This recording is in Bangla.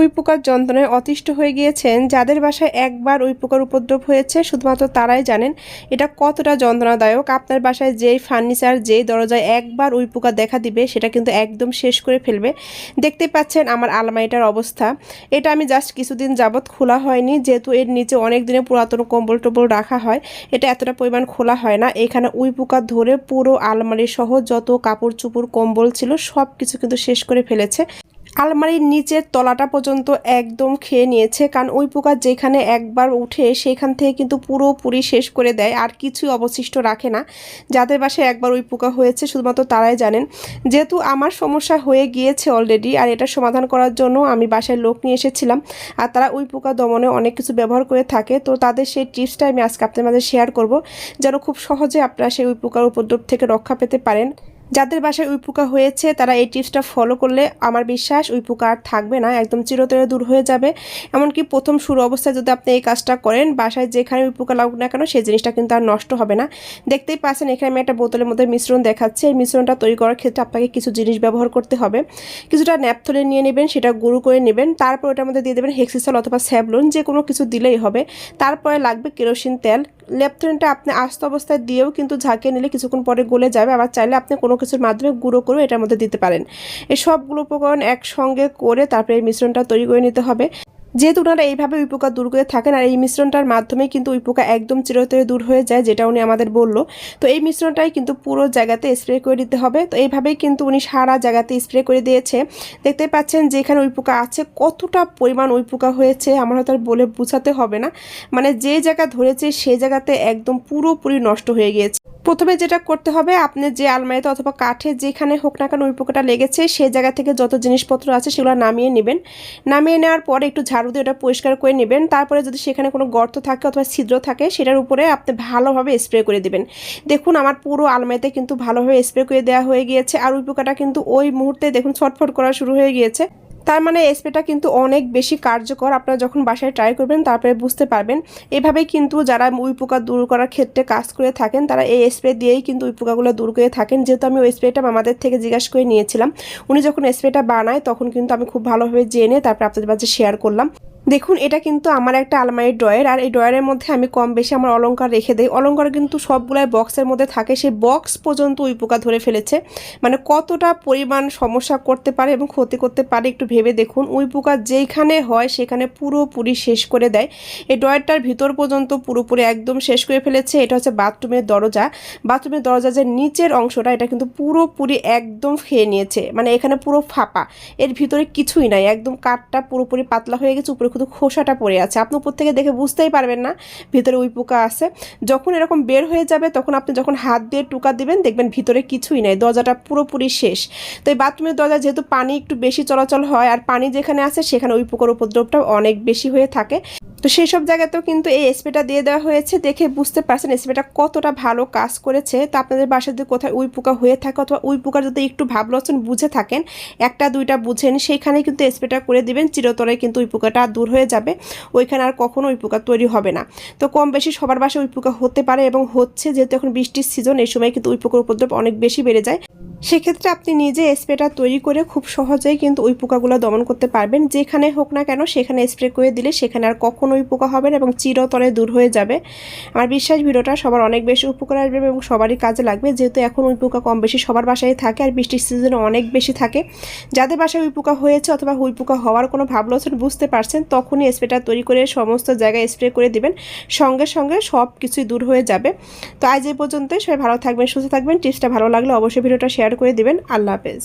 উই পোকার যন্ত্রণায় অতিষ্ঠ হয়ে গিয়েছেন, যাদের বাসায় একবার উই পোকার উপদ্রব হয়েছে, শুধুমাত্র তারাই জানেন এটা কতটা যন্ত্রণাদায়ক। আপনার বাসায় যেই ফার্নিচার, যেই দরজায় একবার উই পোকা দেখা দিবে, সেটা কিন্তু একদম শেষ করে ফেলবে। দেখতে পাচ্ছেন আমার আলমারিটার অবস্থা। এটা আমি জাস্ট কিছুদিন যাবৎ খোলা হয়নি, যেহেতু এর নিচে অনেক দিনে পুরাতন কম্বল টম্বল রাখা হয়, এটা এতটা পরিমাণ খোলা হয় না। এখানে উই পোকা ধরে পুরো আলমারি সহ যত কাপড় চুপড় কম্বল ছিল সব কিছু কিন্তু শেষ করে ফেলেছে। আলমারির নিচের তলাটা পর্যন্ত একদম খেয়ে নিয়েছে, কারণ ওই পোকা যেখানে একবার উঠে সেখান থেকে কিন্তু পুরোপুরি শেষ করে দেয়, আর কিছুই অবশিষ্ট রাখে না। যাদের বাসায় একবার ওই পোকা হয়েছে, শুধুমাত্র তারাই জানেন। যেহেতু আমার সমস্যা হয়ে গিয়েছে অলরেডি আর এটা সমাধান করার জন্য আমি বাসায় লোক নিয়ে এসেছিলাম, আর তারা ওই পোকা দমনে অনেক কিছু ব্যবহার করে থাকে, তো তাদের সেই টিপসটা আমি আজকে আপনাদের মাঝে শেয়ার করব, যেন খুব সহজে আপনারা সেই ওই পোকার উপদ্রব থেকে রক্ষা পেতে পারেন। যাদের বাসায় উই পোকা হয়েছে, তারা এই টিপসটা ফলো করলে আমার বিশ্বাস উই পোকা আর থাকবে না, একদম চিরতরে দূর হয়ে যাবে। এমনকি প্রথম শুরু অবস্থায় যদি আপনি এই কাজটা করেন, বাসায় যেখানে উই পোকা লাগুক না কেন, সেই জিনিসটা কিন্তু আর নষ্ট হবে না। দেখতেই পাচ্ছেন, এখানে আমি একটা বোতলের মধ্যে মিশ্রণ দেখাচ্ছি। এই মিশ্রণটা তৈরি করার ক্ষেত্রে আপনাকে কিছু জিনিস ব্যবহার করতে হবে। কিছুটা ন্যাপথলে নিয়ে নেবেন, সেটা গুঁড়ো করে নেবেন। তারপর ওটার মধ্যে দিয়ে দেবেন হেক্সিসল অথবা স্যাবলুন যে কোনো কিছু দিলেই হবে। তারপরে লাগবে কেরোসিন তেল। ল্যাপথলিনটা আপনি আস্ত অবস্থায় দিয়েও কিন্তু ঝাঁকিয়ে নিলে কিছুক্ষণ পরে গলে যাবে। আবার চাইলে আপনি কোনো কিছুর মাধ্যমে গুঁড়ো করেও এটার মধ্যে দিতে পারেন। এই সবগুলো উপকরণ একসঙ্গে করে তারপরে এই মিশ্রণটা তৈরি করে নিতে হবে। যেহেতু ওনারা এইভাবে উই পোকা দূর করে থাকেন আর এই মিশ্রণটার মাধ্যমে কিন্তু উই পোকা একদম চিরতরে দূর হয়ে যায়, যেটা উনি আমাদের বলল। তো এই মিশ্রণটাই কিন্তু পুরো জায়গাতে স্প্রে করে দিতে হবে। তো এইভাবেই কিন্তু উনি সারা জায়গাতে স্প্রে করে দিয়েছে। দেখতে পাচ্ছেন যেখানে উই পোকা আছে, কতটা পরিমাণ উই পোকা হয়েছে আমার হয়তো আর বলে বোঝাতে হবে না। মানে যে জায়গা ধরেছে সেই জায়গাতে একদম পুরোপুরি নষ্ট হয়ে গিয়েছে। প্রথমে যেটা করতে হবে, আপনি যে আলমারিতে অথবা কাঠে যেখানে হোক না কেন উই পোকাটা লেগেছে, সেই জায়গা থেকে যত জিনিসপত্র আছে সেগুলো নামিয়ে নেবেন। নামিয়ে নেওয়ার পরে একটু ঝাড়ু দিয়ে ওটা পরিষ্কার করে নেবেন। তারপরে যদি সেখানে কোনো গর্ত থাকে অথবা ছিদ্র থাকে, সেটার উপরে আপনি ভালোভাবে স্প্রে করে দেবেন। দেখুন, আমার পুরো আলমারিতে কিন্তু ভালোভাবে স্প্রে করে দেওয়া হয়ে গিয়েছে। আর উই পোকাটা কিন্তু ওই মুহূর্তে দেখুন ছটফট করা শুরু হয়ে গিয়েছে। তার মানে স্প্রেটা কিন্তু অনেক বেশি কার্যকর। আপনারা যখন বাসায় ট্রাই করবেন, তারপরে বুঝতে পারবেন। এভাবে কিন্তু যারা উই পোকা দূর করার ক্ষেত্রে কাজ করে থাকেন, তারা এই স্প্রে দিয়েই কিন্তু উই পোকাগুলো দূর করে থাকেন। যেহেতু আমি ওই স্প্রেটা আমাদের থেকে জিজ্ঞাসা করে নিয়েছিলাম, উনি যখন স্প্রেটা বানায়, তখন কিন্তু আমি খুব ভালোভাবে জেনে তারপরে আপনাদের মাঝে শেয়ার করলাম। দেখুন, এটা কিন্তু আমার একটা আলমারির ড্রয়ার, আর এই ড্রয়ারের মধ্যে আমি কম বেশি আমার অলঙ্কার রেখে দিই। অলঙ্কার কিন্তু সবগুলাই বক্সের মধ্যে থাকে, সেই বক্স পর্যন্ত উই পোকা ধরে ফেলেছে। মানে কতটা পরিমাণ সমস্যা করতে পারে এবং ক্ষতি করতে পারে একটু ভেবে দেখুন। উই পোকা যেইখানে হয়, সেখানে পুরোপুরি শেষ করে দেয়। এই ড্রয়ারটার ভিতর পর্যন্ত পুরোপুরি একদম শেষ করে ফেলেছে। এটা হচ্ছে বাথরুমের দরজা। বাথরুমের দরজা যে নিচের অংশটা এটা কিন্তু পুরোপুরি একদম খেয়ে নিয়েছে। মানে এখানে পুরো ফাঁপা। এর ভিতরে কিছুই নাই। একদম কাঠটা পুরোপুরি পাতলা হয়ে গেছে, উপরে শুধু খোসাটা পড়ে আছে। আপনি উপর থেকে দেখে বুঝতেই পারবেন না, ভিতরে উই পোকা আছে। যখন এরকম বের হয়ে যাবে, তখন আপনি যখন হাত দিয়ে টুকা দিবেন, দেখবেন ভিতরে কিছুই নাই, দরজাটা পুরোপুরি শেষ। তো এই বাথরুমের দরজা যেহেতু পানি একটু বেশি চলাচল হয়, আর পানি যেখানে আছে, সেখানে উই পোকার উপদ্রবটা অনেক বেশি হয়ে থাকে। তো সেই সব জায়গাতেও কিন্তু এই স্প্রেটা দিয়ে দেওয়া হয়েছে। দেখে বুঝতে পারছেন স্প্রেটা কতটা ভালো কাজ করেছে। তো আপনাদের বাসায় যদি কোথায় উই পোকা হয়ে থাকে অথবা উই পোকার যদি একটু ভাবলচন বুঝে থাকেন, একটা, দুইটা বুঝেন সেইখানে কিন্তু স্প্রেটা করে দিবেন। চিরতরে কিন্তু উই পোকাটা দূর হয়ে যাবে। ওইখানে আর কখনো উই পোকা তৈরি হবে না। তো কম বেশি সবার বাসায় উই পোকা হতে পারে এবং হচ্ছে যেহেতু এখন বৃষ্টির সিজন এই সময় কিন্তু উই পোকার উপদ্রব অনেক বেশি বেড়ে যায়। সেক্ষেত্রে আপনি নিজে স্প্রেটা তৈরি করে খুব সহজেই কিন্তু ওই পোকাগুলো দমন করতে পারবেন। যেখানে হোক না কেন, সেখানে স্প্রে করে দিলে সেখানে আর কখনো ওই পোকা হবে না এবং চিরতরে দূর হয়ে যাবে। আমার বিশ্বাস ভিডিওটা সবার অনেক বেশি উপকার আসবে এবং সবারই কাজে লাগবে। যেহেতু এখন ওই পোকা কম বেশি সবার বাসায় থাকে আর বৃষ্টির সিজনে অনেক বেশি থাকে। যাদের বাসায় ওই পোকা হয়েছে অথবা হুই পোকা হওয়ার কোনো ভাবলোচন বুঝতে পারছেন, তখনই স্প্রেটা তৈরি করে সমস্ত জায়গায় স্প্রে করে দিবেন। সঙ্গে সঙ্গে সব কিছুই দূর হয়ে যাবে। তো আজ এই পর্যন্তই। সবাই ভালো থাকবেন, সুস্থ থাকবেন। টিপসটা ভালো লাগলে অবশ্যই ভিডিওটা শেয়ার করে দিবেন। আল্লাহ হাফেজ।